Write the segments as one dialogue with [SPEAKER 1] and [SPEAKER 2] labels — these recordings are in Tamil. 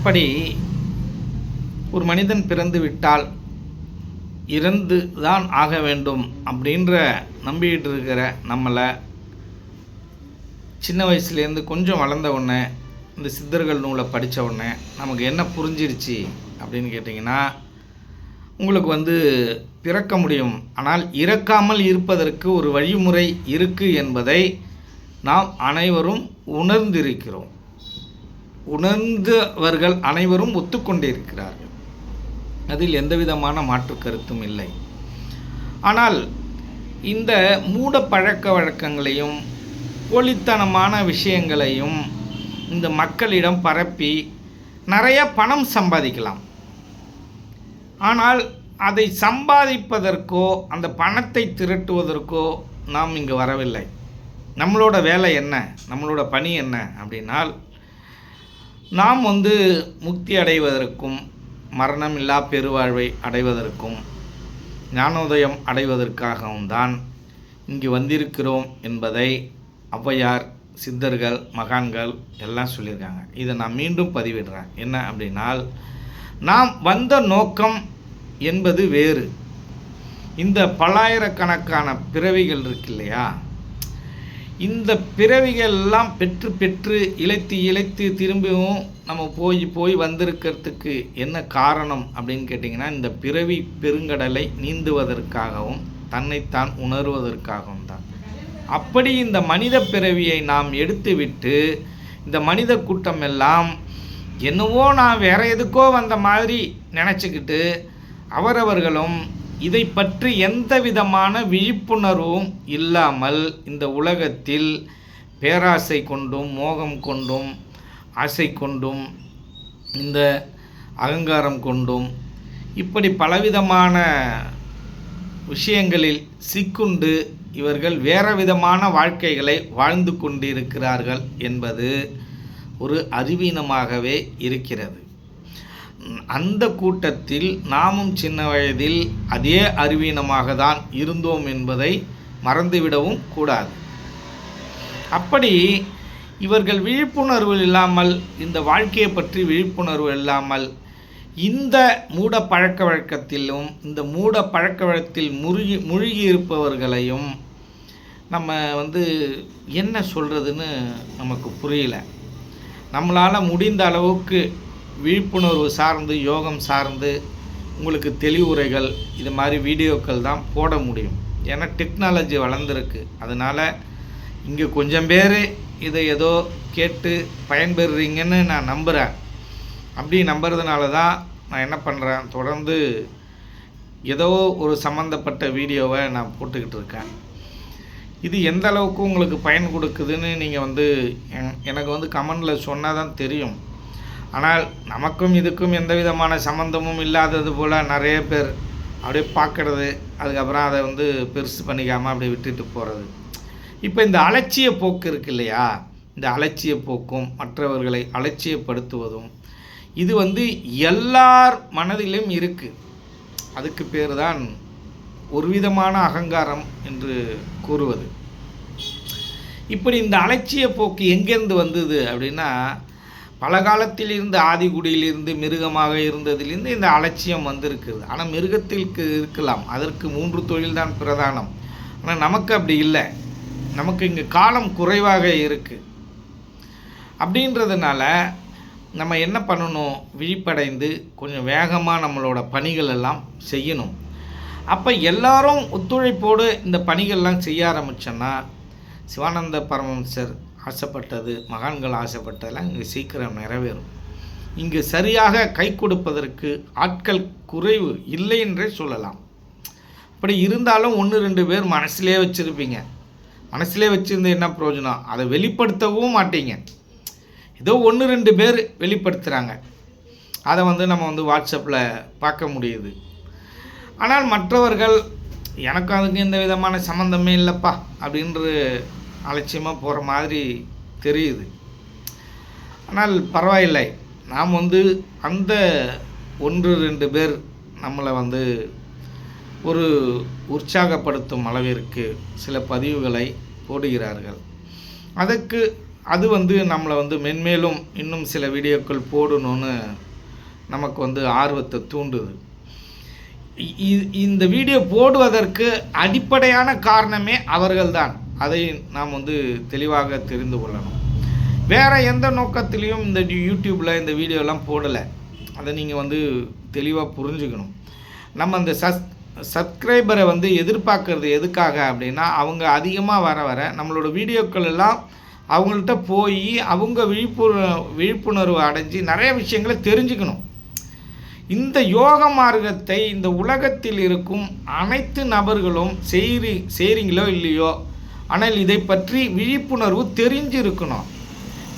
[SPEAKER 1] அப்படி ஒரு மனிதன் பிறந்து விட்டால் இறந்து தான் ஆக வேண்டும் அப்படின்ற நம்பிக்கிட்டு இருக்கிற நம்மளை சின்ன வயசுலேருந்து கொஞ்சம் வளர்ந்த உடனே இந்த சித்தர்கள் நூலை படித்த உடனே நமக்கு என்ன புரிஞ்சிருச்சு அப்படின்னு கேட்டிங்கன்னா உங்களுக்கு வந்து பிறக்க முடியும். ஆனால் இறக்காமல் இருப்பதற்கு ஒரு வழிமுறை இருக்குது என்பதை நாம் அனைவரும் உணர்ந்திருக்கிறோம். உணர்ந்தவர்கள் அனைவரும் ஒத்துக்கொண்டிருக்கிறார்கள். அதில் எந்த விதமான மாற்று கருத்தும் இல்லை. ஆனால் இந்த மூட பழக்க வழக்கங்களையும் போலித்தனமான விஷயங்களையும் இந்த மக்களிடம் பரப்பி நிறைய பணம் சம்பாதிக்கலாம். ஆனால் அதை சம்பாதிப்பதற்கோ அந்த பணத்தை திரட்டுவதற்கோ நாம் இங்கு வரவில்லை. நம்மளோட வேலை என்ன? நம்மளோட பணி என்ன? அப்படின்னால் நாம் வந்து முக்தி அடைவதற்கும் மரணம் இல்லா பெருவாழ்வை அடைவதற்கும் ஞானோதயம் அடைவதற்காகவும் தான் இங்கு வந்திருக்கிறோம் என்பதை ஔவையார் சித்தர்கள் மகான்கள் எல்லாம் சொல்லியிருக்காங்க. இதை நான் மீண்டும் பதிவிடுறேன். என்ன அப்படின்னால் நாம் வந்த நோக்கம் என்பது வேறு. இந்த பல்லாயிரக்கணக்கான பிறவிகள் இருக்கு இல்லையா? இந்த பிறவிகள் எல்லாம் பெற்று பெற்று இழைத்து இழைத்து திரும்பியும் நம்ம போய் போய் வந்திருக்கிறதுக்கு என்ன காரணம் அப்படின்னு கேட்டிங்கன்னா இந்த பிறவி பெருங்கடலை நீந்துவதற்காகவும் தன்னைத்தான் உணர்வதற்காகவும் தான். அப்படி இந்த மனித பிறவியை நாம் எடுத்துவிட்டு இந்த மனித கூட்டம் எல்லாம் என்னவோ நான் வேற எதுக்கோ வந்த மாதிரி நினச்சிக்கிட்டு அவரவர்களும் இதை பற்றி எந்த விதமான விழிப்புணர்வும் இல்லாமல் இந்த உலகத்தில் பேராசை கொண்டும் மோகம் கொண்டும் ஆசை கொண்டும் இந்த அகங்காரம் கொண்டும் இப்படி பலவிதமான விஷயங்களில் சிக்குண்டு இவர்கள் வேறு விதமான வாழ்க்கைகளை வாழ்ந்து கொண்டிருக்கிறார்கள் என்பது ஒரு அறிவீனமாகவே இருக்கிறது. அந்த கூட்டத்தில் நாமும் சின்ன வயதில் அதே அறிவீனமாக தான் இருந்தோம் என்பதை மறந்துவிடவும் கூடாது. அப்படி இவர்கள் விழிப்புணர்வு இல்லாமல் இந்த வாழ்க்கையை பற்றி விழிப்புணர்வு இல்லாமல் இந்த மூட பழக்க வழக்கத்திலும் இந்த மூட பழக்க வழக்கத்தில் முழுகி மூழ்கி இருப்பவர்களையும் நம்ம வந்து என்ன சொல்கிறதுன்னு நமக்கு புரியல. நம்மளால் முடிந்த அளவுக்கு விழிப்புணர்வு சார்ந்து யோகம் சார்ந்து உங்களுக்கு தெளிவுரைகள் இது மாதிரி வீடியோக்கள் தான் போட முடியும். ஏன்னா டெக்னாலஜி வளர்ந்துருக்கு. அதனால் இங்கே கொஞ்சம் பேர் இதை ஏதோ கேட்டு பயன்பெறுறீங்கன்னு நான் நம்புகிறேன் அப்படி நம்புறதுனால தான் நான் என்ன பண்ணுறேன் தொடர்ந்து ஏதோ ஒரு சம்மந்தப்பட்ட வீடியோவை நான் போட்டுக்கிட்டு இருக்கேன். இது எந்த அளவுக்கு உங்களுக்கு பயன் கொடுக்குதுன்னு நீங்கள் வந்து எனக்கு வந்து கமெண்டில் சொன்னால் தான் தெரியும். ஆனால் நமக்கும் இதுக்கும் எந்த விதமான சம்மந்தமும் இல்லாதது போல் நிறைய பேர் அப்படியே பார்க்கறது அதுக்கப்புறம் அதை வந்து பெருசு பண்ணிக்காமல் அப்படியே விட்டுட்டு போகிறது இப்போ இந்த அலட்சிய போக்கு இருக்கு இல்லையா? இந்த அலட்சிய போக்கும் மற்றவர்களை அலட்சியப்படுத்துவதும் இது வந்து எல்லார் மனதிலும் இருக்குது அதுக்கு பேர் தான் ஒரு விதமான அகங்காரம் என்று கூறுவது. இப்படி இந்த அலட்சிய போக்கு எங்கேருந்து வந்தது அப்படின்னா பல காலத்தில் இருந்து ஆதிகுடியிலிருந்து மிருகமாக இருந்ததிலிருந்து இந்த அலட்சியம் வந்திருக்குது ஆனால் மிருகத்திற்கு இருக்கலாம். அதற்கு மூன்று தொழில்தான் பிரதானம். ஆனால் நமக்கு அப்படி இல்லை. நமக்கு இங்கே காலம் குறைவாக இருக்குது அப்படின்றதுனால நம்ம என்ன பண்ணணும்? விழிப்படைந்து கொஞ்சம் வேகமாக நம்மளோட பணிகள் எல்லாம் செய்யணும். அப்போ எல்லாரும் ஒத்துழைப்போடு இந்த பணிகள்லாம் செய்ய ஆரம்பிச்சோன்னா சிவானந்த பரமஹம்சர் ஆசைப்பட்டது மகான்கள் ஆசைப்பட்டதெல்லாம் இங்கே சீக்கிரம் நிறைவேறும். இங்கு சரியாக கை கொடுப்பதற்கு ஆட்கள் குறைவு இல்லை என்றே சொல்லலாம். அப்படி இருந்தாலும் ஒன்று ரெண்டு பேர் மனசிலே வச்சுருப்பீங்க. மனசுலே வச்சுருந்து என்ன பிரயோஜனம்? அதை வெளிப்படுத்தவும் மாட்டீங்க. ஏதோ ஒன்று ரெண்டு பேர் வெளிப்படுத்துகிறாங்க அதை வந்து நம்ம வந்து வாட்ஸ்அப்பில் பார்க்க முடியுது. ஆனால் மற்றவர்கள் எனக்கு அதுக்கு எந்த விதமான சம்மந்தமே இல்லைப்பா அப்படின்ற அலட்சியமாக போகிற மாதிரி தெரியுது. ஆனால் பரவாயில்லை. நாம் வந்து அந்த ஒன்று ரெண்டு பேர் நம்மளை வந்து ஒரு உற்சாகப்படுத்தும் அளவிற்கு சில பதிவுகளை போடுகிறார்கள். அதற்கு அது வந்து நம்மளை வந்து மென்மேலும் இன்னும் சில வீடியோக்கள் போடணும்னு நமக்கு வந்து ஆர்வத்தை தூண்டுது. இ- இந்த வீடியோ போடுவதற்கு அடிப்படையான காரணமே அவர்கள்தான். அதை நாம் வந்து தெளிவாக தெரிந்து கொள்ளணும். வேறு எந்த நோக்கத்திலையும் இந்த யூடியூப்பில் இந்த வீடியோலாம் போடலை. அதை நீங்கள் வந்து தெளிவாக புரிஞ்சுக்கணும். நம்ம அந்த சஸ் சப்ஸ்கிரைபரை வந்து எதிர்பார்க்கறது எதுக்காக அப்படின்னா அவங்க அதிகமாக வர வர நம்மளோட வீடியோக்கள் எல்லாம் அவங்கள்ட்ட போய் அவங்க விழிப்புண விழிப்புணர்வு அடைஞ்சு நிறைய விஷயங்களை தெரிஞ்சுக்கணும். இந்த யோக மார்க்கத்தை இந்த உலகத்தில் இருக்கும் அனைத்து நபர்களும் செய்றி செய்கிறீங்களோ இல்லையோ ஆனால் இதை பற்றி விழிப்புணர்வு தெரிஞ்சிருக்கணும்.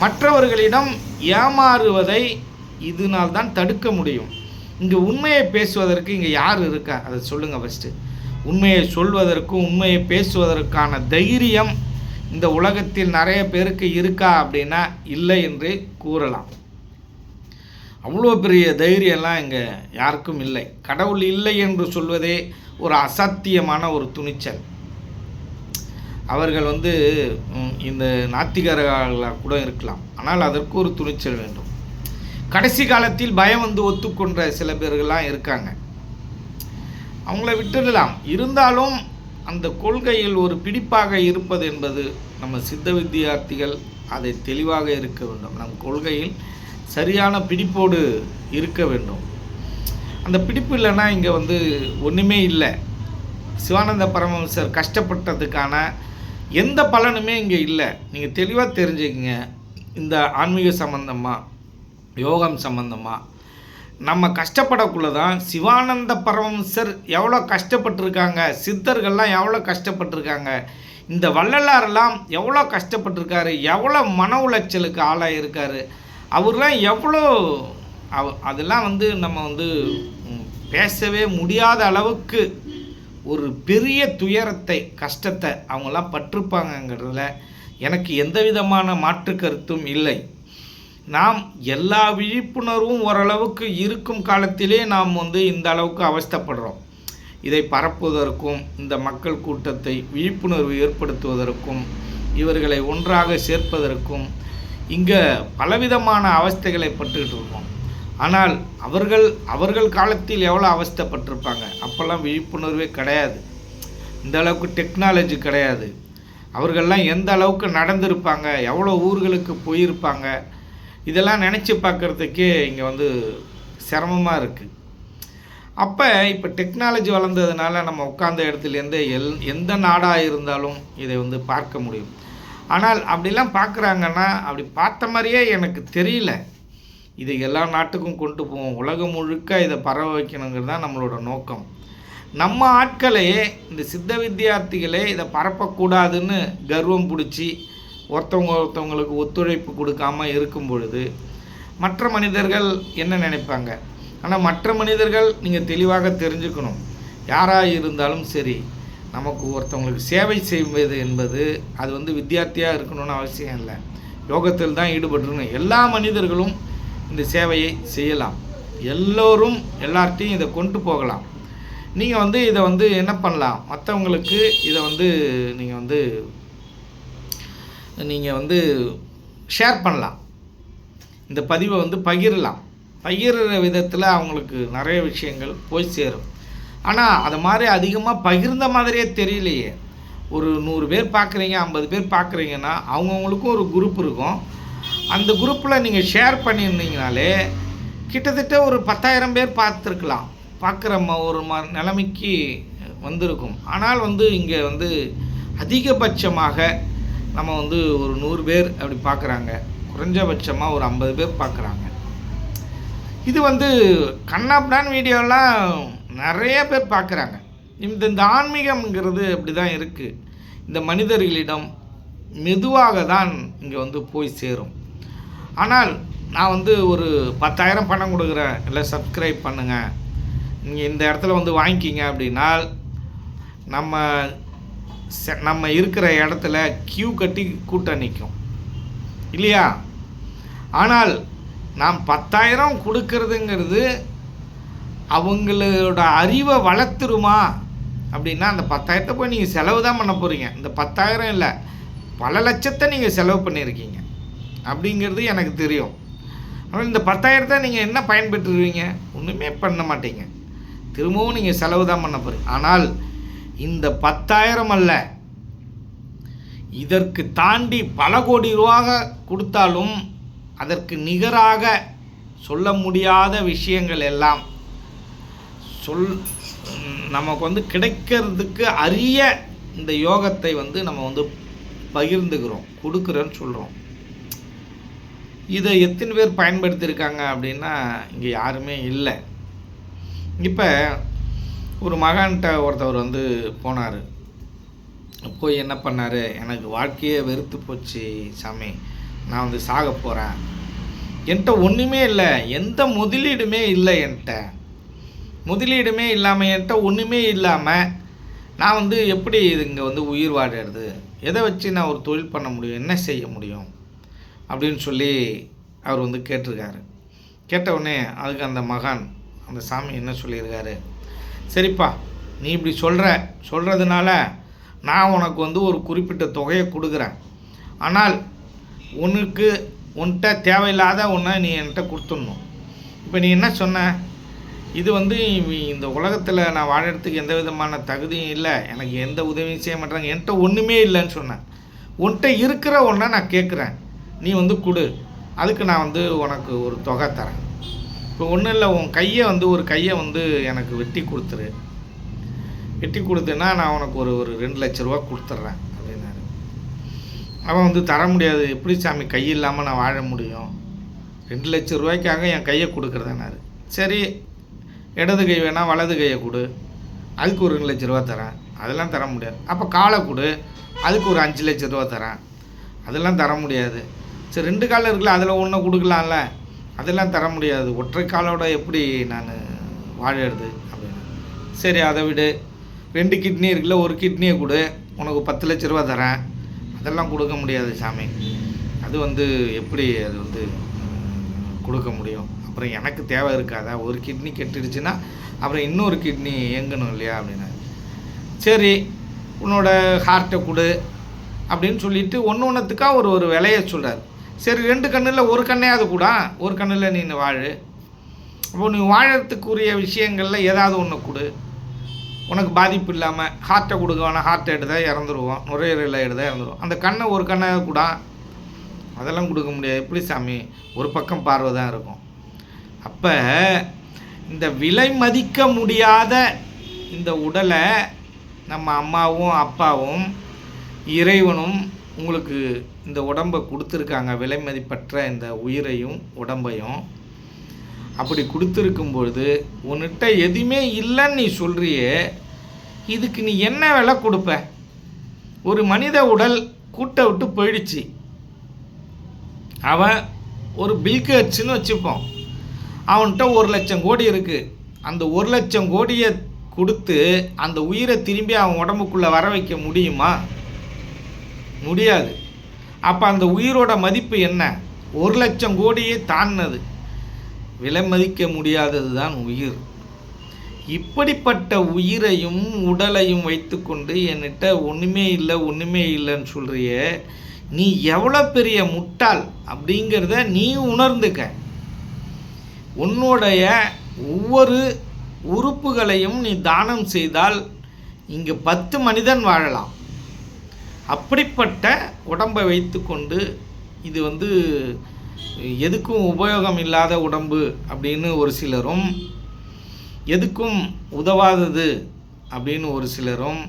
[SPEAKER 1] மற்றவர்களிடம் ஏமாறுவதை இதனால் தான் தடுக்க முடியும். இங்கே உண்மையை பேசுவதற்கு இங்கே யார் இருக்கா? அதை சொல்லுங்கள் ஃபஸ்ட்டு உண்மையை சொல்வதற்கும் உண்மையை பேசுவதற்கான தைரியம் இந்த உலகத்தில் நிறைய பேருக்கு இருக்கா அப்படின்னா இல்லை என்று கூறலாம். அவ்வளோ பெரிய தைரியம்லாம் இங்கே யாருக்கும் இல்லை. கடவுள் இல்லை என்று சொல்வதே ஒரு அசாத்தியமான ஒரு துணிச்சல். அவர்கள் வந்து இந்த நாத்திகர்களாக கூட இருக்கலாம். ஆனால் அதற்கு ஒரு துணிச்சல் வேண்டும். கடைசி காலத்தில் பயம் வந்து ஒத்துக்கொண்ட சில பேர்கள்லாம் இருக்காங்க. அவங்கள விட்டுடலாம். இருந்தாலும் அந்த கொள்கையில் ஒரு பிடிப்பாக இருப்பது என்பது நம்ம சித்த வித்தியார்த்திகள் அதை தெளிவாக இருக்க வேண்டும். நம் கொள்கையில் சரியான பிடிப்போடு இருக்க வேண்டும். அந்த பிடிப்பு இல்லைன்னா இங்கே வந்து ஒன்றுமே இல்லை. சிவானந்த பரமஹம்சர் கஷ்டப்பட்டதுக்கான எந்த பலனுமே இங்கே இல்லை. நீங்கள் தெளிவாக தெரிஞ்சுக்கங்க. இந்த ஆன்மீக சம்பந்தமாக யோகம் சம்பந்தமாக நம்ம கஷ்டப்படக்குள்ள தான் சிவானந்த பரமசர் எவ்வளோ கஷ்டப்பட்டிருக்காங்க சித்தர்கள்லாம் எவ்வளோ கஷ்டப்பட்டிருக்காங்க இந்த வள்ளலாரெல்லாம் எவ்வளோ கஷ்டப்பட்டிருக்காரு எவ்வளோ மன உளைச்சலுக்கு ஆளாயிருக்காரு அவர்லாம் எவ்வளோ அவ அதெல்லாம் வந்து நம்ம வந்து பேசவே முடியாத அளவுக்கு ஒரு பெரிய துயரத்தை கஷ்டத்தை அவங்களாம் பட்டிருப்பாங்கங்கிறதுல எனக்கு எந்த விதமான மாற்று கருத்தும் இல்லை. நாம் எல்லா விழிப்புணர்வும் ஓரளவுக்கு இருக்கும் காலத்திலே நாம் வந்து இந்த அளவுக்கு அவஸ்தைப்படுறோம். இதை பரப்புவதற்கும் இந்த மக்கள் கூட்டத்தை விழிப்புணர்வு ஏற்படுத்துவதற்கும் இவர்களை ஒன்றாக சேர்ப்பதற்கும் இங்கே பலவிதமான அவஸ்தைகளை பட்டுக்கிட்டு இருக்கோம். ஆனால் அவர்கள் அவர்கள் காலத்தில் எவ்வளோ அவஸ்தைப்பட்டிருப்பாங்க? அப்போல்லாம் விழிப்புணர்வே கிடையாது. இந்த அளவுக்கு டெக்னாலஜி கிடையாது. அவர்கள்லாம் எந்த அளவுக்கு நடந்திருப்பாங்க? எவ்வளோ ஊர்களுக்கு போயிருப்பாங்க? இதெல்லாம் நினச்சி பார்க்குறதுக்கே இங்கே வந்து சிரமமாக இருக்குது அப்போ இப்போ டெக்னாலஜி வளர்ந்ததுனால நம்ம உட்கார்ந்த இடத்துலேருந்து எல் எந்த நாடாக இருந்தாலும் இதை வந்து பார்க்க முடியும். ஆனால் அப்படிலாம் பார்க்குறாங்கன்னா அப்படி பார்த்த மாதிரியே எனக்கு தெரியல. இதை எல்லா நாட்டுக்கும் கொண்டு போவோம். உலகம் முழுக்க இதை பரவ வைக்கணுங்கிறது தான் நம்மளோட நோக்கம். நம்ம ஆட்களையே இந்த சித்த வித்தியார்த்திகளே இதை பரப்பக்கூடாதுன்னு கர்வம் பிடிச்சி ஒருத்தவங்க ஒருத்தவங்களுக்கு ஒத்துழைப்பு கொடுக்காம இருக்கும் பொழுது மற்ற மனிதர்கள் என்ன நினைப்பாங்க? ஆனால் மற்ற மனிதர்கள் நீங்கள் தெளிவாக தெரிஞ்சுக்கணும். யாராக இருந்தாலும் சரி நமக்கு ஒருத்தவங்களுக்கு சேவை செய்வது என்பது அது வந்து வித்தியார்த்தியாக இருக்கணும்னு அவசியம் இல்லை. யோகத்தில் தான் ஈடுபட்டுருக்கணும். எல்லா மனிதர்களும் இந்த சேவையை செய்யலாம். எல்லோரும் எல்லார்ட்டையும் இதை கொண்டு போகலாம். நீங்கள் வந்து இதை வந்து என்ன பண்ணலாம்? மற்றவங்களுக்கு இதை வந்து நீங்கள் வந்து நீங்கள் வந்து ஷேர் பண்ணலாம். இந்த பதிவை வந்து பகிரலாம். பகிர்ற விதத்தில் அவங்களுக்கு நிறைய விஷயங்கள் போய் சேரும். ஆனால் அது மாதிரி அதிகமாக பகிர்ந்த மாதிரியே தெரியலையே. ஒரு நூறு பேர் பார்க்குறீங்க ஐம்பது பேர் பார்க்குறீங்கன்னா அவங்கவுங்களுக்கும் ஒரு குரூப் இருக்கும். அந்த குரூப்பில் நீங்கள் ஷேர் பண்ணியிருந்தீங்கனாலே கிட்டத்தட்ட ஒரு பத்தாயிரம் பேர் பார்த்துருக்கலாம். பார்க்குற ம ஒரு ம நிலைமைக்கு வந்திருக்கும். ஆனால் வந்து இங்கே வந்து அதிகபட்சமாக நம்ம வந்து ஒரு நூறு பேர் அப்படி பார்க்குறாங்க. குறைஞ்சபட்சமாக ஒரு ஐம்பது பேர் பார்க்குறாங்க. இது வந்து கண்ணாப்டான் வீடியோலாம் நிறைய பேர் பார்க்குறாங்க. இந்த இந்த ஆன்மீகம்ங்கிறது அப்படி தான் இருக்குது இந்த மனிதர்களிடம் மெதுவாக தான் இங்கே வந்து போய் சேரும். ஆனால் நான் வந்து ஒரு பத்தாயிரம் பணம் கொடுக்குறேன். இல்லை சப்ஸ்கிரைப் பண்ணுங்கள் நீங்கள் இந்த இடத்துல வந்து வாங்கிக்கிங்க அப்படின்னா நம்ம நம்ம இருக்கிற இடத்துல கியூ கட்டி கூட்டம் நிற்கும் இல்லையா? ஆனால் நாம் பத்தாயிரம் கொடுக்கறதுங்கிறது அவங்களோட அறிவை வளர்த்துருமா? அப்படின்னா அந்த பத்தாயிரத்தை போய் நீங்கள் செலவு தான் பண்ண போகிறீங்க இந்த பத்தாயிரம் இல்லை பல லட்சத்தை நீங்கள் செலவு பண்ணியிருக்கீங்க. அப்படிங்கிறது எனக்கு தெரியும். ஆனால் இந்த பத்தாயிரத்தை நீங்கள் என்ன பயன்பெற்றுருவீங்க? ஒன்றுமே பண்ண மாட்டீங்க. திரும்பவும் நீங்கள் செலவு தான் பண்ண போகிறீங்க ஆனால் இந்த பத்தாயிரம் அல்ல. இதற்கு தாண்டி பல கோடி ரூபாக கொடுத்தாலும் அதற்கு நிகராக சொல்ல முடியாத விஷயங்கள் எல்லாம் சொல் நமக்கு வந்து கிடைக்கிறதுக்கு அரிய இந்த யோகத்தை வந்து நம்ம வந்து பகிர்ந்துக்கிறோம் கொடுக்குறோன்னு சொல்கிறோம் இதை எத்தனை பேர் பயன்படுத்தியிருக்காங்க அப்படின்னா இங்கே யாருமே இல்லை. இப்போ ஒரு மகான்கிட்ட ஒருத்தவர் வந்து போனார். போய் என்ன பண்ணார்? எனக்கு வாழ்க்கையே வெறுத்து போச்சு சாமி. நான் வந்து சாக போகிறேன் என்கிட்ட ஒன்றுமே இல்லை. எந்த முதலீடுமே இல்லை என்கிட்ட. முதலீடுமே இல்லாமல் என்கிட்ட ஒன்றுமே இல்லாமல் நான் வந்து எப்படி இது இங்கே வந்து உயிர் வாடுறது எதை வச்சு நான் ஒரு தொழில் பண்ண முடியும்? என்ன செய்ய முடியும்? அப்படின்னு சொல்லி அவர் வந்து கேட்டிருக்காரு. கேட்டவுடனே அதுக்கு அந்த மகான் அந்த சாமி என்ன சொல்லியிருக்காரு? சரிப்பா நீ இப்படி சொல்கிற சொல்கிறதுனால நான் உனக்கு வந்து ஒரு குறிப்பிட்ட தொகையை கொடுக்குறேன். ஆனால் உனக்கு உன்கிட்ட தேவையில்லாத ஒன்றை நீ என்கிட்ட கொடுத்துடணும். இப்போ நீ என்ன சொன்ன? இது வந்து இந்த உலகத்தில் நான் வாழறதுக்கு எந்த விதமான தகுதியும் இல்லை எனக்கு எந்த உதவியும் செய்ய மாட்டாங்க என்கிட்ட ஒன்றுமே இல்லைன்னு சொன்னேன் உன்கிட்ட இருக்கிற ஒன்றை நான் கேட்குறேன். நீ வந்து கொடு. அதுக்கு நான் வந்து உனக்கு ஒரு தொகை தரேன். இப்போ ஒன்றும் இல்லை உன் கையை வந்து ஒரு கையை வந்து எனக்கு வெட்டி கொடுத்துரு. வெட்டி கொடுத்தேன்னா நான் உனக்கு ஒரு ஒரு ரெண்டு லட்ச ரூபா கொடுத்துட்றேன் அப்படின்னாரு. அவன் வந்து தர முடியாது. எப்படி சாமி கை இல்லாமல் நான் வாழ முடியும்? ரெண்டு லட்ச ரூபாய்க்காக என் கையை கொடுக்குறதுனாரு சரி இடது கை வேணால் வலது கையை கொடு. அதுக்கு ஒரு ரெண்டு லட்ச ரூபா தரேன். அதெல்லாம் தர முடியாது. அப்போ காலை கொடு. அதுக்கு ஒரு அஞ்சு லட்ச ரூபா தரேன். அதெல்லாம் தர முடியாது. சரி ரெண்டு காலம் இருக்குல்ல அதில் ஒன்று கொடுக்கலாம்ல. அதெல்லாம் தர முடியாது. ஒற்றை காலோட எப்படி நான் வாழறது அப்படின்னு. சரி அதை விடு. ரெண்டு கிட்னி இருக்குல்ல ஒரு கிட்னியை கொடு. உனக்கு பத்து லட்ச ரூபா தரேன். அதெல்லாம் கொடுக்க முடியாது சாமி. அது வந்து எப்படி அது வந்து கொடுக்க முடியும்? அப்புறம் எனக்கு தேவை இருக்காதா? ஒரு கிட்னி கெட்டுடுச்சுன்னா அப்புறம் இன்னொரு கிட்னி இயங்கணும் இல்லையா அப்படின்னு. சரி உன்னோட ஹார்ட்டை கொடு அப்படின்னு சொல்லிட்டு ஒன்று ஒன்றுத்துக்காக ஒரு ஒரு விலையை சொல்கிறார் சரி ரெண்டு கண்ணில் ஒரு கண்ணையாவது கூட? ஒரு கண்ணில் நீ வாழு. அப்போ நீ வாழறதுக்குரிய விஷயங்களில் ஏதாவது ஒன்று கொடு. உனக்கு பாதிப்பு இல்லாமல் ஹார்ட்டை கொடுக்க வேணாம் ஹார்ட் எடுத்தால் இறந்துருவோம். நுரையீரல் எடுத்தால் இறந்துருவோம். அந்த கண்ணை ஒரு கண்ணை கூட? அதெல்லாம் கொடுக்க முடியாது. எப்படி சாமி? ஒரு பக்கம் பார்வை தான் இருக்கும். அப்போ இந்த விலை மதிக்க முடியாத இந்த உடலை நம்ம அம்மாவும் அப்பாவும் இறைவனும் உங்களுக்கு இந்த உடம்பை கொடுத்துருக்காங்க விலை மதிப்பற்ற இந்த உயிரையும் உடம்பையும். அப்படி கொடுத்துருக்கும் பொழுது உன்கிட்ட எதுவுமே இல்லைன்னு நீ சொல்கிறியே இதுக்கு நீ என்ன விலை கொடுப்ப? ஒரு மனித உடல் கூட்டை விட்டு போயிடுச்சு. அவன் ஒரு பில்கேட்ஸ்னு வச்சுப்போம். அவன்கிட்ட ஒரு லட்சம் கோடி இருக்குது அந்த ஒரு லட்சம் கோடியை கொடுத்து அந்த உயிரை திரும்பி அவன் உடம்புக்குள்ளே வர வைக்க முடியுமா? முடியாது. அப்போ அந்த உயிரோட மதிப்பு என்ன? ஒரு லட்சம் கோடியே தாண்டினது. விலை மதிக்க முடியாதது தான் உயிர். இப்படிப்பட்ட உயிரையும் உடலையும் வைத்துக்கொண்டு என்கிட்ட ஒன்றுமே இல்லை ஒன்றுமே இல்லைன்னு சொல்கிறியே நீ எவ்வளோ பெரிய முட்டாள் அப்படிங்கிறத நீ உணர்ந்துக்க. உன்னுடைய ஒவ்வொரு உறுப்புகளையும் நீ தானம் செய்தால் இங்கே பத்து மனிதன் வாழலாம். அப்படிப்பட்ட உடம்பை வைத்துக்கொண்டு இது வந்து எதுக்கும் உபயோகம் இல்லாத உடம்பு அப்படின்னு ஒரு சிலரும் எதுக்கும் உதவாதது அப்படின்னு ஒரு சிலரும்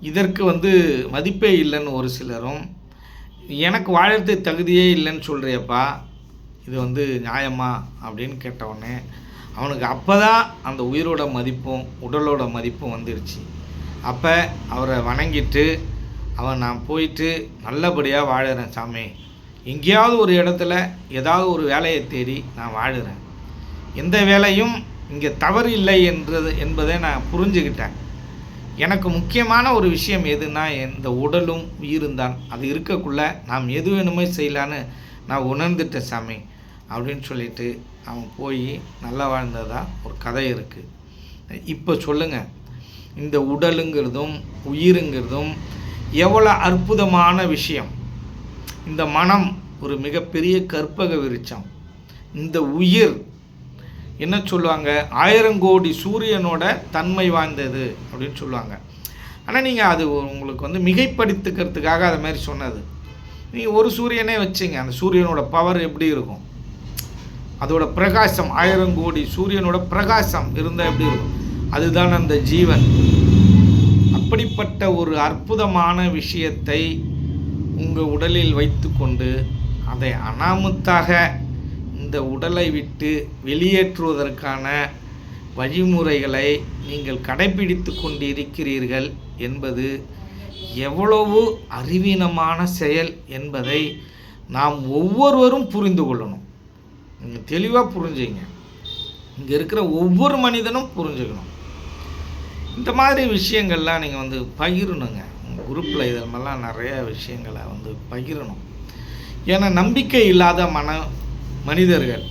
[SPEAKER 1] இதற்கு வந்து மதிப்பே இல்லைன்னு ஒரு சிலரும் எனக்கு வாழறதுக்கு தகுதியே இல்லைன்னு சொல்கிறியப்பா இது வந்து நியாயமா அப்படின்னு கேட்டவுடனே அவனுக்கு அப்போ தான் அந்த உயிரோட மதிப்பும் உடலோட மதிப்பும் வந்துருச்சு. அப்போ அவரை வணங்கிட்டு அவன் நான் போயிட்டு நல்லபடியாக வாழுகிறேன் சாமி. எங்கேயாவது ஒரு இடத்துல ஏதாவது ஒரு வேலையை தேடி நான் வாழுகிறேன் எந்த வேலையும் இங்கே தவறு இல்லை என்றது என்பதை நான் புரிஞ்சுக்கிட்டேன் எனக்கு முக்கியமான ஒரு விஷயம் எதுனா இந்த உடலும் உயிரும் தான். அது இருக்கக்குள்ள நாம் எது வேணுமே செய்யலான்னு நான் உணர்ந்துட்டேன் சாமி. அப்படின்னு சொல்லிட்டு அவன் போய் நல்லா வாழ்ந்ததாக ஒரு கதை இருக்குது இப்போ சொல்லுங்கள் இந்த உடலுங்கிறதும் உயிருங்கிறதும் எவ்வளோ அற்புதமான விஷயம். இந்த மனம் ஒரு மிகப்பெரிய கற்பக விருச்சம் இந்த உயிர் என்ன சொல்லுவாங்க? ஆயிரம் கோடி சூரியனோட தன்மை வாய்ந்தது அப்படின்னு சொல்லுவாங்க. ஆனால் நீங்கள் அது உங்களுக்கு வந்து மிகைப்படுத்துக்கிறதுக்காக அது மாதிரி சொன்னது. நீங்கள் ஒரு சூரியனே வச்சிங்க. அந்த சூரியனோட பவர் எப்படி இருக்கும்? அதோட பிரகாசம் ஆயிரம் கோடி சூரியனோட பிரகாசம் இருந்தால் எப்படி இருக்கும்? அதுதான் அந்த ஜீவன். அப்படிப்பட்ட ஒரு அற்புதமான விஷயத்தை உங்கள் உடலில் வைத்துக்கொண்டு அதை அனாமுத்தாக இந்த உடலை விட்டு வெளியேற்றுவதற்கான வழிமுறைகளை நீங்கள் கடைபிடித்து கொண்டிருக்கிறீர்கள் என்பது எவ்வளவு அறிவீனமான செயல் என்பதை நாம் ஒவ்வொருவரும் புரிந்து கொள்ளணும். நீங்கள் தெளிவாக புரிஞ்சுங்க. இங்கே இருக்கிற ஒவ்வொரு மனிதனும் புரிஞ்சுக்கணும். இந்த மாதிரி விஷயங்கள்லாம் நீங்கள் வந்து பகிரணுங்க. உங்கள் குரூப்பில் இதெல்லாம் நிறைய விஷயங்களை வந்து பகிரணும். ஏன்னா நம்பிக்கை இல்லாத மன மனிதர்கள்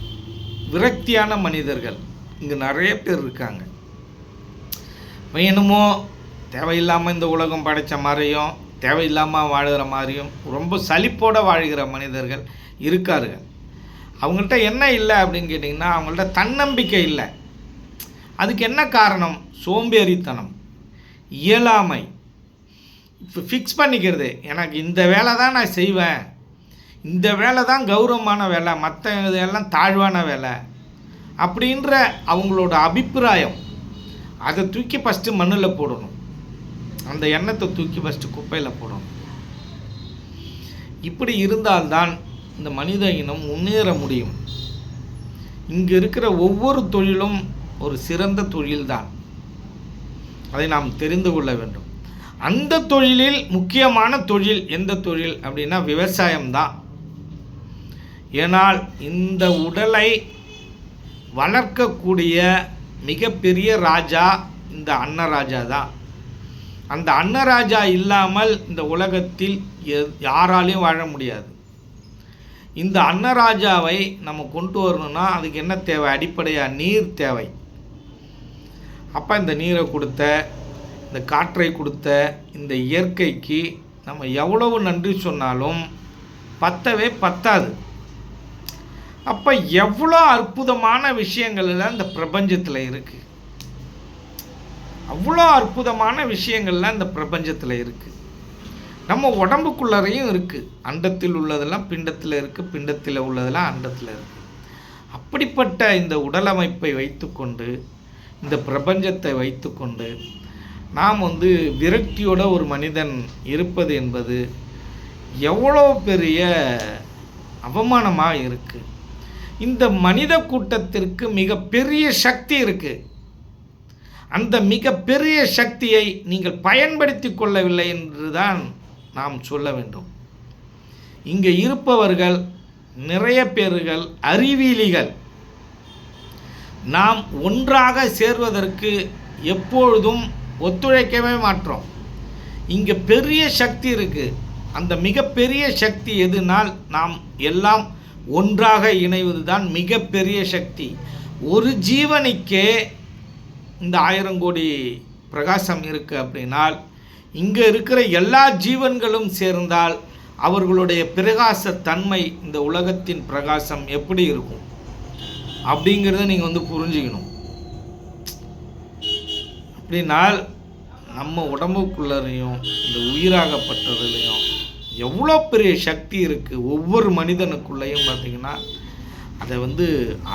[SPEAKER 1] விரக்தியான மனிதர்கள் இங்கே நிறைய பேர் இருக்காங்க. வேணுமோ என்னமோ தேவையில்லாமல் இந்த உலகம் படைத்த மாதிரியும் தேவையில்லாமல் வாழுகிற மாதிரியும் ரொம்ப சலிப்போடு வாழ்கிற மனிதர்கள் இருக்காருங்க. அவங்கள்ட்ட என்ன இல்லை அப்படின்னு கேட்டிங்கன்னா அவங்கள்ட்ட தன்னம்பிக்கை இல்லை. அதுக்கு என்ன காரணம்? சோம்பேறித்தனம். இயலாமை. இப்போ ஃபிக்ஸ் பண்ணிக்கிறது. எனக்கு இந்த வேலை தான் நான் செய்வேன். இந்த வேலை தான் கௌரவமான வேலை. மற்ற இதெல்லாம் தாழ்வான வேலை. அப்படின்ற அவங்களோட அபிப்பிராயம். அதை தூக்கி ஃபஸ்ட்டு மண்ணில் போடணும். அந்த எண்ணத்தை தூக்கி ஃபஸ்ட்டு குப்பையில் போடணும். இப்படி இருந்தால்தான் இந்த மனித இனம் முன்னேற முடியும். இங்கே இருக்கிற ஒவ்வொரு தொழிலும் ஒரு சிறந்த தொழில்தான். அதை நாம் தெரிந்து கொள்ள வேண்டும். அந்த தொழிலில் முக்கியமான தொழில் எந்த தொழில் அப்படின்னா விவசாயம்தான். ஏனால் இந்த உடலை வளர்க்கக்கூடிய மிகப்பெரிய ராஜா இந்த அன்னராஜா தான் அந்த அன்னராஜா இல்லாமல் இந்த உலகத்தில் எ- யாராலையும் வாழ முடியாது. இந்த அன்னராஜாவை நம்ம கொண்டு வரணும்னா அதுக்கு என்ன தேவை? அடிப்படையாக நீர் தேவை. அப்போ இந்த நீரை கொடுத்த இந்த காற்றை கொடுத்த இந்த இயற்கைக்கு நம்ம எவ்வளவு நன்றி சொன்னாலும் பத்தவே பத்தாது. அப்போ எவ்வளோ அற்புதமான விஷயங்கள்லாம் இந்த பிரபஞ்சத்தில் இருக்குது அவ்வளோ அற்புதமான விஷயங்கள்லாம் இந்த பிரபஞ்சத்தில் இருக்குது நம்ம உடம்புக்குள்ளறையும் இருக்குது அண்டத்தில் உள்ளதெல்லாம் பிண்டத்தில் இருக்குது பிண்டத்தில் உள்ளதெல்லாம் அண்டத்தில் இருக்குது அப்படிப்பட்ட இந்த உடலமைப்பை வைத்துக்கொண்டு இந்த பிரபஞ்சத்தை வைத்துக்கொண்டு நாம் வந்து விரக்தியோட ஒரு மனிதன் இருப்பது என்பது எவ்வளோ பெரிய அவமானமாக இருக்குது இந்த மனித கூட்டத்திற்கு மிகப்பெரிய சக்தி இருக்குது அந்த மிகப்பெரிய சக்தியை நீங்கள் பயன்படுத்தி கொள்ளவில்லை என்றுதான் நாம் சொல்ல வேண்டும். இங்கே இருப்பவர்கள் நிறைய பேர்கள் அறிவியலிகள் நாம் ஒன்றாக சேர்வதற்கு எப்பொழுதும் ஒத்துழைக்கவே மாட்டோம். இங்கே பெரிய சக்தி இருக்குது அந்த மிகப்பெரிய சக்தி எதுனால் நாம் எல்லாம் ஒன்றாக இணைவது தான் மிகப்பெரிய சக்தி. ஒரு ஜீவனுக்கே இந்த ஆயிரம் கோடி பிரகாசம் இருக்குது அப்படின்னால் இங்கே இருக்கிற எல்லா ஜீவன்களும் சேர்ந்தால் அவர்களுடைய பிரகாச தன்மை இந்த உலகத்தின் பிரகாசம் எப்படி இருக்கும்? அப்படிங்கிறத நீங்கள் வந்து புரிஞ்சுக்கணும். அப்படின்னா நம்ம உடம்புக்குள்ளரையும் இந்த உயிராகப்பட்டதுலேயும் எவ்வளோ பெரிய சக்தி இருக்குது ஒவ்வொரு மனிதனுக்குள்ளேயும் பார்த்தீங்கன்னா அதை வந்து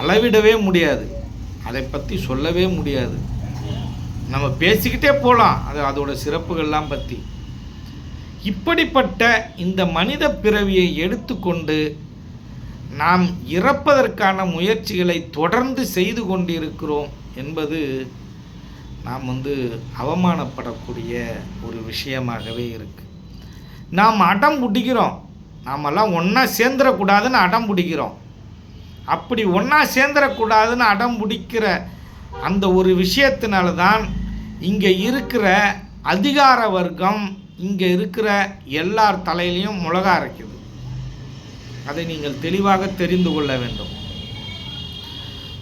[SPEAKER 1] அளவிடவே முடியாது. அதை பற்றி சொல்லவே முடியாது. நம்ம பேசிக்கிட்டே போகலாம் அது அதோட சிறப்புகள்லாம் பற்றி இப்படிப்பட்ட இந்த மனித பிறவியை எடுத்துக்கொண்டு நாம் இறப்பதற்கான முயற்சிகளை தொடர்ந்து செய்து கொண்டிருக்கிறோம் என்பது நாம் வந்து அவமானப்படக்கூடிய ஒரு விஷயமாகவே இருக்கு. நாம் அடம் பிடிக்கிறோம். நாமெல்லாம் ஒன்றா சேர்ந்துடக்கூடாதுன்னு அடம் பிடிக்கிறோம். அப்படி ஒன்றா சேர்ந்துடக்கூடாதுன்னு அடம் பிடிக்கிற அந்த ஒரு விஷயத்தினால தான் இங்கே இருக்கிற அதிகார வர்க்கம் இங்கே இருக்கிற எல்லார் தலையிலையும் முழக அரைக்குது. அதை நீங்கள் தெளிவாக தெரிந்து கொள்ள வேண்டும்.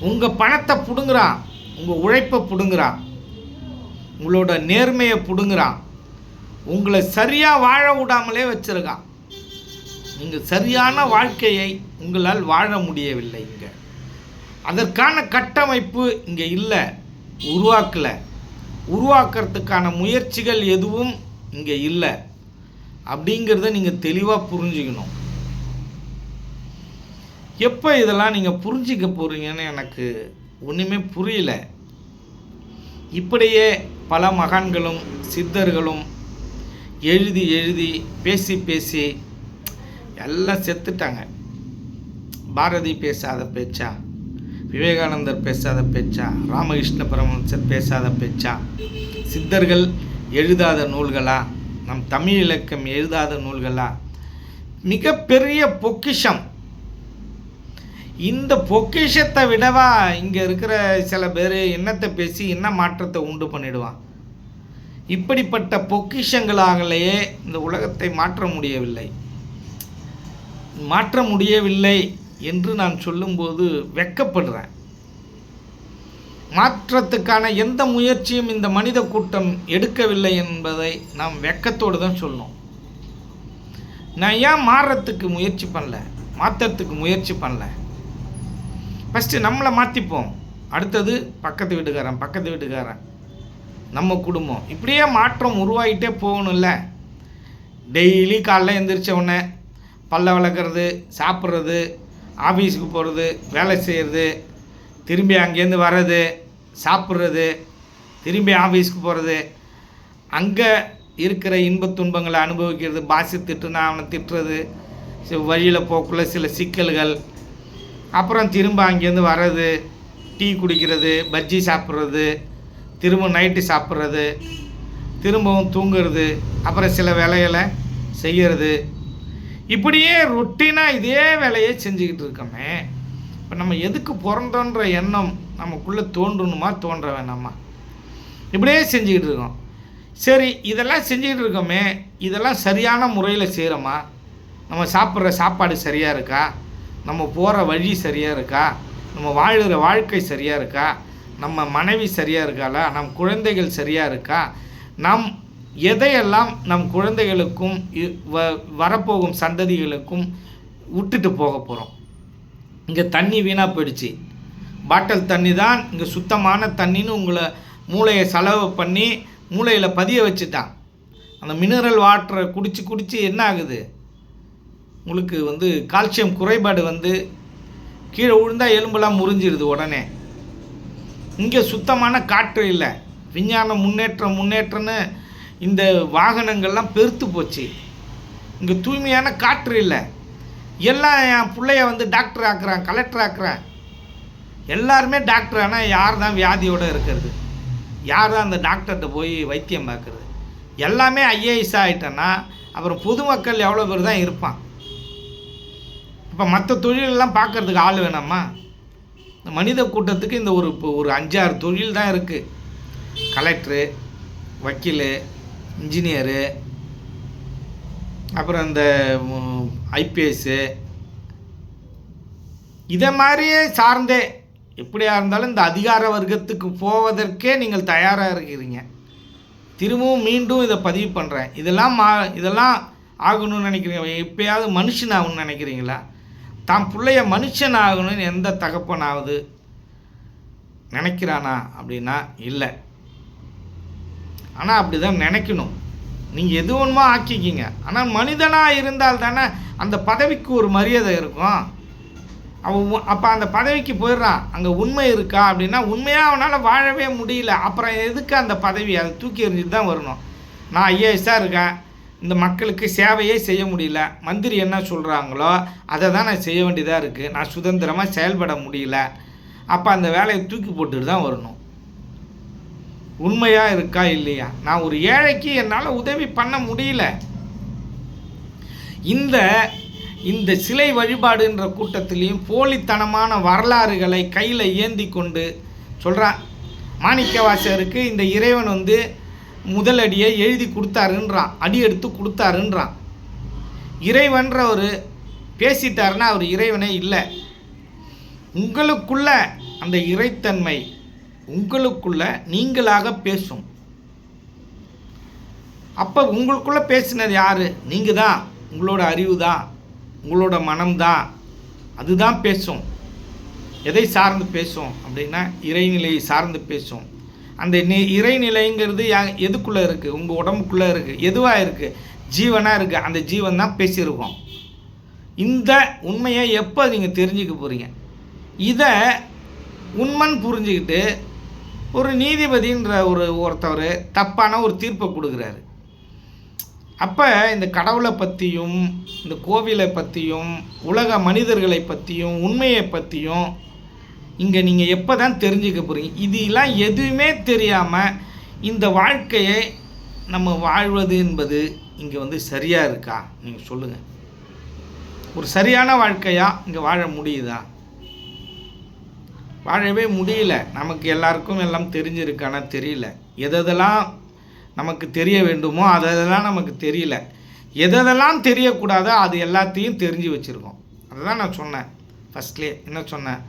[SPEAKER 1] உங்கள் பணத்தை பிடுங்குறான் உங்கள் உழைப்பை பிடுங்குறான் உங்களோட நேர்மையை பிடுங்குறான் உங்களை சரியாக வாழ விடாமலே வச்சுருக்கான் நீங்கள் சரியான வாழ்க்கையை உங்களால் வாழ முடியவில்லை இங்கே. அதற்கான கட்டமைப்பு இங்கே இல்லை உருவாக்கலை. உருவாக்குறதுக்கான முயற்சிகள் எதுவும் இங்கே இல்லை. அப்படிங்கிறத நீங்கள் தெளிவாக புரிஞ்சுக்கணும். எப்போ இதெல்லாம் நீங்கள் புரிஞ்சிக்க போகிறீங்கன்னு எனக்கு ஒன்றுமே புரியல. இப்படியே பல மகான்களும் சித்தர்களும் எழுதி எழுதி பேசி பேசி எல்லாம் செத்துட்டாங்க. பாரதி பேசாத பேச்சா? விவேகானந்தர் பேசாத பேச்சா? ராமகிருஷ்ண பரமஹம்சர் பேசாத பேச்சா? சித்தர்கள் எழுதாத நூல்களா? நம் தமிழ் இலக்கம் எழுதாத நூல்களா? மிகப்பெரிய பொக்கிஷம். இந்த பொக்கிஷத்தை விடவா இங்கே இருக்கிற சில பேர் என்னத்தை பேசி என்ன மாற்றத்தை உண்டு பண்ணிடுவான்? இப்படிப்பட்ட பொக்கிஷங்களாகலேயே இந்த உலகத்தை மாற்ற முடியவில்லை. மாற்ற முடியவில்லை என்று நான் சொல்லும்போது வெட்கப்படுறேன் மாற்றத்துக்கான எந்த முயற்சியும் இந்த மனித கூட்டம் எடுக்கவில்லை என்பதை நாம் வெக்கத்தோடு தான் சொல்லணும் நான் ஏன் மாறுறதுக்கு முயற்சி பண்ணல? மாற்றத்துக்கு முயற்சி பண்ணல? ஃபஸ்ட்டு நம்மளை மாற்றிப்போம் அடுத்தது பக்கத்து வீட்டுக்காரன் பக்கத்து வீட்டுக்காரன். நம்ம குடும்பம். இப்படியே மாற்றம் உருவாகிட்டே போகணும்ல. டெய்லி காலைல எந்திரிச்ச உடனே பல்ல விளக்குறது சாப்பிட்றது ஆஃபீஸுக்கு போகிறது வேலை செய்கிறது திரும்பி அங்கேருந்து வர்றது சாப்பிட்றது திரும்பி ஆஃபீஸ்க்கு போகிறது அங்கே இருக்கிற இன்பத் துன்பங்களை அனுபவிக்கிறது பாசி திட்டுனா அவனை திட்டுறது வழியில் போக்குள்ள சில சிக்கல்கள் அப்புறம் திரும்ப அங்கேருந்து வர்றது டீ குடிக்கிறது பஜ்ஜி சாப்பிட்றது திரும்ப நைட்டு சாப்பிட்றது திரும்பவும் தூங்குறது அப்புறம் சில வேலைகளை செய்கிறது இப்படியே ரொட்டீனாக இதே வேலையை செஞ்சுக்கிட்டு இருக்கோமே. இப்போ நம்ம எதுக்கு பிறந்தோன்ற எண்ணம் நமக்குள்ளே தோன்றணுமா தோன்ற வேணாமா? இப்படியே செஞ்சுக்கிட்டு இருக்கோம். சரி இதெல்லாம் செஞ்சுக்கிட்டு இருக்கோமே. இதெல்லாம் சரியான முறையில் செய்கிறோமா நம்ம சாப்பிட்ற சாப்பாடு சரியாக இருக்கா? நம்ம போகிற வழி சரியாக இருக்கா? நம்ம வாழ்கிற வாழ்க்கை சரியாக இருக்கா? நம்ம மனைவி சரியாக இருக்காளா? நம் குழந்தைகள் சரியாக இருக்கா? நம் எதையெல்லாம் நம் குழந்தைகளுக்கும் இ- வ- வரப்போகும் சந்ததிகளுக்கும் விட்டுட்டு போக போகிறோம் இங்கே தண்ணி வீணாக போயிடுச்சு. பாட்டில் தண்ணி தான் இங்கே சுத்தமான தண்ணின்னு உங்களை மூளையை செலவு பண்ணி மூளையில் பதிய வச்சுட்டான். அந்த மினரல் வாட்டரை குடித்து குடித்து என்ன ஆகுது? உங்களுக்கு வந்து கால்சியம் குறைபாடு வந்து கீழே விழுந்தால் எலும்பெல்லாம் முறிஞ்சிடுது உடனே. இங்கே சுத்தமான காற்று இல்லை. விஞ்ஞான முன்னேற்றம் முன்னேற்றம்னு இந்த வாகனங்கள்லாம் பெருத்து போச்சு. இங்கே தூய்மையான காற்று இல்லை. எல்லாம் என் பிள்ளைய வந்து டாக்டர் ஆக்குறான் கலெக்டர் ஆக்குறான். எல்லாருமே டாக்டர் ஆனால் யார் தான் வியாதியோடு இருக்கிறது? யார் தான் அந்த டாக்டர்கிட்ட போய் வைத்தியம் பார்க்குறது? எல்லாமே ஐஏஎஸ் ஆகிட்டேன்னா அப்புறம் பொதுமக்கள் எவ்வளோ பேர் தான் இருப்பான்? இப்போ மற்ற தொழிலெல்லாம் பார்க்கறதுக்கு ஆள் வேணாமா? இந்த மனித கூட்டத்துக்கு இந்த ஒரு இப்போ ஒரு அஞ்சாறு தொழில் தான் இருக்குது கலெக்டரு வக்கீல் இன்ஜினியரு அப்புறம் இந்த ஐபிஎஸ்ஸு. இதை மாதிரியே சார்ந்தே எப்படியாக இருந்தாலும் இந்த அதிகார வர்க்கத்துக்கு போவதற்கே நீங்கள் தயாராக இருக்கிறீங்க. திரும்பவும் மீண்டும் இதை பதிவு பண்ணுறேன் இதெல்லாம் மா இதெல்லாம் ஆகணும்னு நினைக்கிறீங்க. எப்பயாவது மனுஷன் ஆகணும்னு நினைக்கிறீங்களா? தான் பிள்ளைய மனுஷன் ஆகணும்னு எந்த தகப்பனாவது நினைக்கிறானா அப்படின்னா இல்லை. ஆனால் அப்படி தான் நினைக்கணும். நீங்கள் எது ஒன்றுமோ ஆக்கிக்கிங்க. ஆனால் மனிதனாக இருந்தால் தானே அந்த பதவிக்கு ஒரு மரியாதை இருக்கும். அவன் அப்போ அந்த பதவிக்கு போயிடுறான். அங்கே உண்மை இருக்கா அப்படின்னா உண்மையாக அவனால் வாழவே முடியல. அப்புறம் எதுக்கு அந்த பதவி அதை தூக்கி எறிஞ்சிட்டு தான் வரணும். நான் ஐஏஎஸ்ஸாக இருக்கேன். இந்த மக்களுக்கு சேவையே செய்ய முடியல. மந்திரி என்ன சொல்கிறாங்களோ அதை தான் நான் செய்ய வேண்டியதாக இருக்குது நான் சுதந்திரமாக செயல்பட முடியல. அப்போ அந்த வேலையை தூக்கி போட்டுட்டு தான் வரணும். உண்மையாக இருக்கா இல்லையா? நான் ஒரு ஏழைக்கு என்னால் உதவி பண்ண முடியல. இந்த இந்த சிலை வழிபாடுன்ற கூட்டத்திலையும் போலித்தனமான வரலாறுகளை கையில் ஏந்தி கொண்டு சொல்கிறான் மாணிக்கவாசருக்கு இந்த இறைவன் வந்து முதல் அடியை எழுதி கொடுத்தாருன்றான். அடி எடுத்து கொடுத்தாருன்றான். இறைவன்ற ஒரு பேசிட்டாருன்னா அவர் இறைவனே இல்லை. உங்களுக்குள்ள அந்த இறைத்தன்மை உங்களுக்குள்ள நீங்களாக பேசும். அப்போ உங்களுக்குள்ளே பேசினது யார்? நீங்கள் தான் உங்களோட அறிவு தான் உங்களோட மனம்தான். அதுதான் பேசும். எதை சார்ந்து பேசும் அப்படின்னா இறைநிலையை சார்ந்து பேசும். அந்த நி இறைநிலைங்கிறது யா- எதுக்குள்ளே இருக்குது உங்கள் உடம்புக்குள்ளே இருக்குது எதுவாக இருக்குது ஜீவனாக இருக்குது அந்த ஜீவன் தான் பேசியிருக்கோம். இந்த உண்மையை எப்போ நீங்கள் தெரிஞ்சுக்க போகிறீங்க இதை உண்மன் புரிஞ்சுக்கிட்டு ஒரு நீதிபதின்ற ஒரு ஒருத்தவர் தப்பான ஒரு தீர்ப்பை கொடுக்குறாரு. அப்போ இந்த கடவுளை பற்றியும் இந்த கோவிலை பற்றியும் உலக மனிதர்களை பற்றியும் உண்மையை பற்றியும் இங்கே நீங்கள் எப்போ தான் தெரிஞ்சுக்க போகிறீங்க இதெல்லாம் எதுவுமே தெரியாமல் இந்த வாழ்க்கையை நம்ம வாழ்வது என்பது இங்கே வந்து சரியாக இருக்கா? நீங்கள் சொல்லுங்கள் ஒரு சரியான வாழ்க்கையாக இங்கே வாழ முடியுதா? வாழவே முடியல. நமக்கு எல்லாருக்கும் எல்லாம் தெரிஞ்சிருக்கானா தெரியல. எதெல்லாம் நமக்கு தெரிய வேண்டுமோ அதெல்லாம் நமக்கு தெரியல. எதெல்லாம் தெரியக்கூடாதோ அது எல்லாத்தையும் தெரிஞ்சு வச்சுருக்கோம். அதுதான் நான் சொன்னேன். ஃபஸ்ட்லேயே என்ன சொன்னேன்?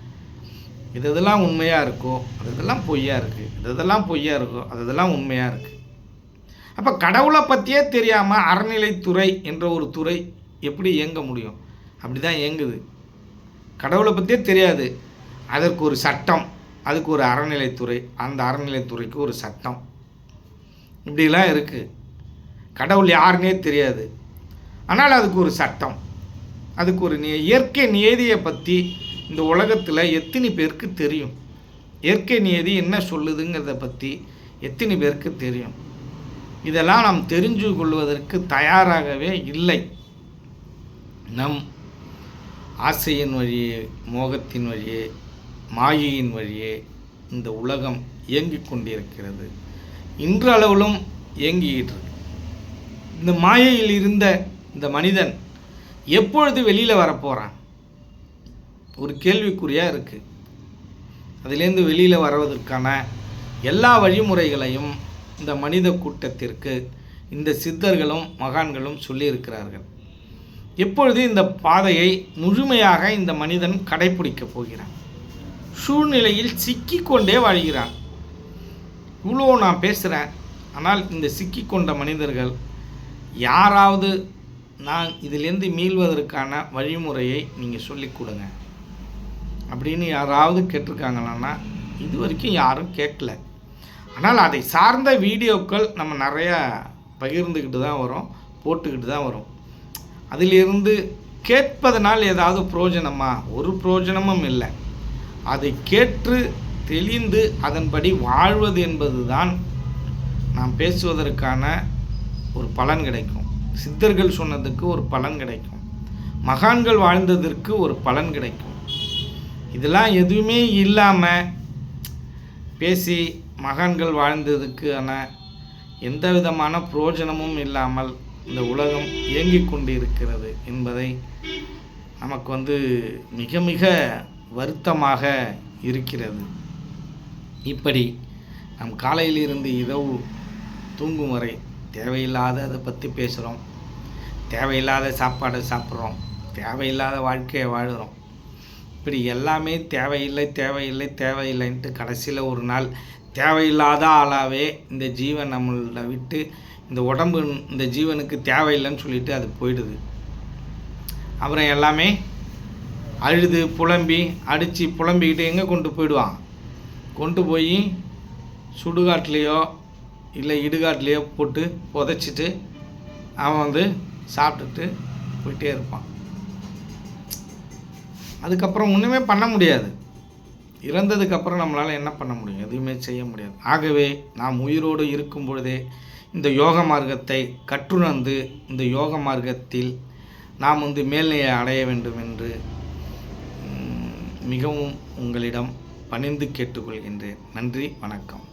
[SPEAKER 1] இது இதெல்லாம் உண்மையாக இருக்கும் அது இதெல்லாம் பொய்யா இருக்குது இது இதெல்லாம் பொய்யா இருக்கும் அது இதெல்லாம் உண்மையாக இருக்குது அப்போ கடவுளை பற்றியே தெரியாமல் அறநிலைத்துறை என்ற ஒரு துறை எப்படி இயங்க முடியும்? அப்படி தான் இயங்குது. கடவுளை பற்றியே தெரியாது. அதற்கு ஒரு சட்டம் அதுக்கு ஒரு அறநிலைத்துறை அந்த அறநிலைத்துறைக்கு ஒரு சட்டம். இப்படிலாம் இருக்குது கடவுள் யாருன்னே தெரியாது. ஆனால் அதுக்கு ஒரு சட்டம். அதுக்கு ஒரு நி இயற்கை நியதியை பற்றி இந்த உலகத்தில் எத்தனை பேருக்கு தெரியும்? இயற்கை நியதி என்ன சொல்லுதுங்கிறத பற்றி எத்தனை பேருக்கு தெரியும்? இதெல்லாம் நாம் தெரிஞ்சு கொள்வதற்கு தயாராகவே இல்லை. நம் ஆசையின் வழியே மோகத்தின் வழியே மாயையின் வழியே இந்த உலகம் இயங்கிக் கொண்டிருக்கிறது. இன்றளவிலும் இயங்கிக்கிட்டு இருக்கு. இந்த மாயையில் இருந்த இந்த மனிதன் எப்பொழுது வெளியில் வரப்போகிறான் ஒரு கேள்விக்குறியாக இருக்குது அதிலேருந்து வெளியில் வருவதற்கான எல்லா வழிமுறைகளையும் இந்த மனித கூட்டத்திற்கு இந்த சித்தர்களும் மகான்களும் சொல்லியிருக்கிறார்கள். எப்பொழுது இந்த பாதையை முழுமையாக இந்த மனிதன் கடைப்பிடிக்கப் போகிறான்? சூழ்நிலையில் சிக்கிக்கொண்டே வாழ்கிறான். இவ்வளோ நான் பேசுகிறேன் ஆனால் இந்த சிக்கிக்கொண்ட மனிதர்கள் யாராவது நான் இதிலேருந்து மீள்வதற்கான வழிமுறையை நீங்கள் சொல்லிக் கொடுங்க. அப்படின்னு யாராவது கேட்டிருக்காங்களான்னா இது வரைக்கும் யாரும் கேட்கல. ஆனால் அதை சார்ந்த வீடியோக்கள் நம்ம நிறையா பகிர்ந்துக்கிட்டு தான் வரோம் போட்டுக்கிட்டு தான் வரும். அதிலிருந்து கேட்பதனால் ஏதாவது புரோஜனமா? ஒரு புரோஜனமும் இல்லை. அதை கேட்டு தெளிந்து அதன்படி வாழ்வது என்பது தான் நாம் பேசுவதற்கான ஒரு பலன் கிடைக்கும். சித்தர்கள் சொன்னதுக்கு ஒரு பலன் கிடைக்கும். மகான்கள் வாழ்ந்ததற்கு ஒரு பலன் கிடைக்கும். இதெல்லாம் எதுவுமே இல்லாமல் பேசி மகான்கள் வாழ்ந்ததுக்கான எந்த விதமான புரோஜனமும் இல்லாமல் இந்த உலகம் இயங்கிக் கொண்டிருக்கிறது என்பதை நமக்கு வந்து மிக மிக வருத்தமாக இருக்கிறது. இப்படி நம் காலையிலிருந்து இரவு தூங்கும் வரை தேவையில்லாத அதை பற்றி பேசுகிறோம் தேவையில்லாத சாப்பாடை சாப்பிட்றோம். தேவையில்லாத வாழ்க்கையை வாழ்கிறோம் இப்படி எல்லாமே தேவையில்லை தேவையில்லை தேவையில்லைன்ட்டு கடைசியில் ஒரு நாள் தேவையில்லாத ஆளாகவே இந்த ஜீவன் நம்மளை விட்டு இந்த உடம்பு இந்த ஜீவனுக்கு தேவையில்லைன்னு சொல்லிட்டு அது போயிடுது. அப்புறம் எல்லாமே அழுது புலம்பி அடித்து புலம்பிக்கிட்டு எங்கே கொண்டு போயிடுவான்? கொண்டு போய் சுடுகாட்லேயோ இல்லை இடுகாட்லேயோ போட்டு புதைச்சிட்டு அவன் வந்து சாப்பிட்டுட்டு போயிட்டே இருப்பான். அதுக்கப்புறம் ஒன்றுமே பண்ண முடியாது. இறந்ததுக்கப்புறம் நம்மளால் என்ன பண்ண முடியும்? எதுவுமே செய்ய முடியாது. ஆகவே நாம் உயிரோடு இருக்கும் பொழுதே இந்த யோக மார்க்கத்தை கற்றுணர்ந்து இந்த யோக மார்க்கத்தில் நாம் வந்து மேல்நிலையை அடைய வேண்டும் என்று மிகவும் உங்களிடம் பணிந்து கேட்டுக்கொள்கின்றேன். நன்றி வணக்கம்.